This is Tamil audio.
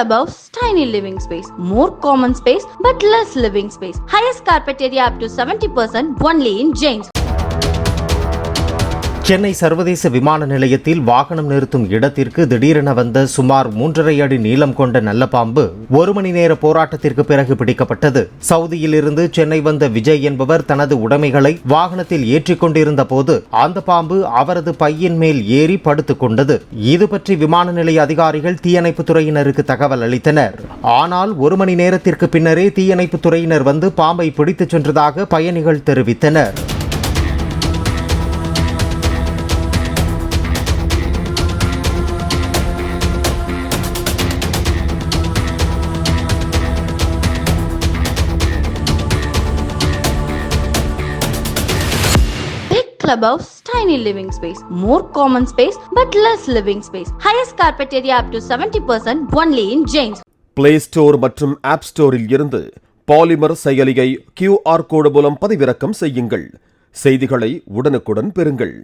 clubhouse, tiny living space, more common space but less living space. Highest carpet area up to 70% only in James. Chennai சர்வதேச விமான நிலையத்தில் வாகனம் நிறுத்தும் இடத்திற்கு திடீரென வந்த சுமார் மூன்றரை அடி நீளம் கொண்ட நல்ல பாம்பு ஒரு மணி நேர போராட்டத்திற்கு பிறகு பிடிக்கப்பட்டது. சவுதியில் இருந்து சென்னை வந்த விஜய் என்பவர் தனது உடைமைகளை வாகனத்தில் ஏற்றிக் கொண்டிருந்த போது அந்த பாம்பு அவரது பையின் மேல் ஏறி படுத்துக் கொண்டது. இது பற்றி விமான நிலைய அதிகாரிகள் தீயணைப்பு துறையினருக்கு தகவல் அளித்தனர். ஆனால் ஒரு மணி நேரத்திற்கு பின்னரே தீயணைப்பு துறையினர் வந்து பாம்பை பிடித்துச் சென்றதாக பயணிகள் தெரிவித்தனர். Clubhouse, tiny living space, more common space but less living space. Highest carpet area up to 70% only in James. Play store மற்றும் ஆப் ஸ்டோரில் இருந்து பாலிமர் செயலியை கியூஆர் கோடு மூலம் பதிவிறக்கம் செய்யுங்கள் செய்திகளை உடனுக்குடன் பெறுங்கள்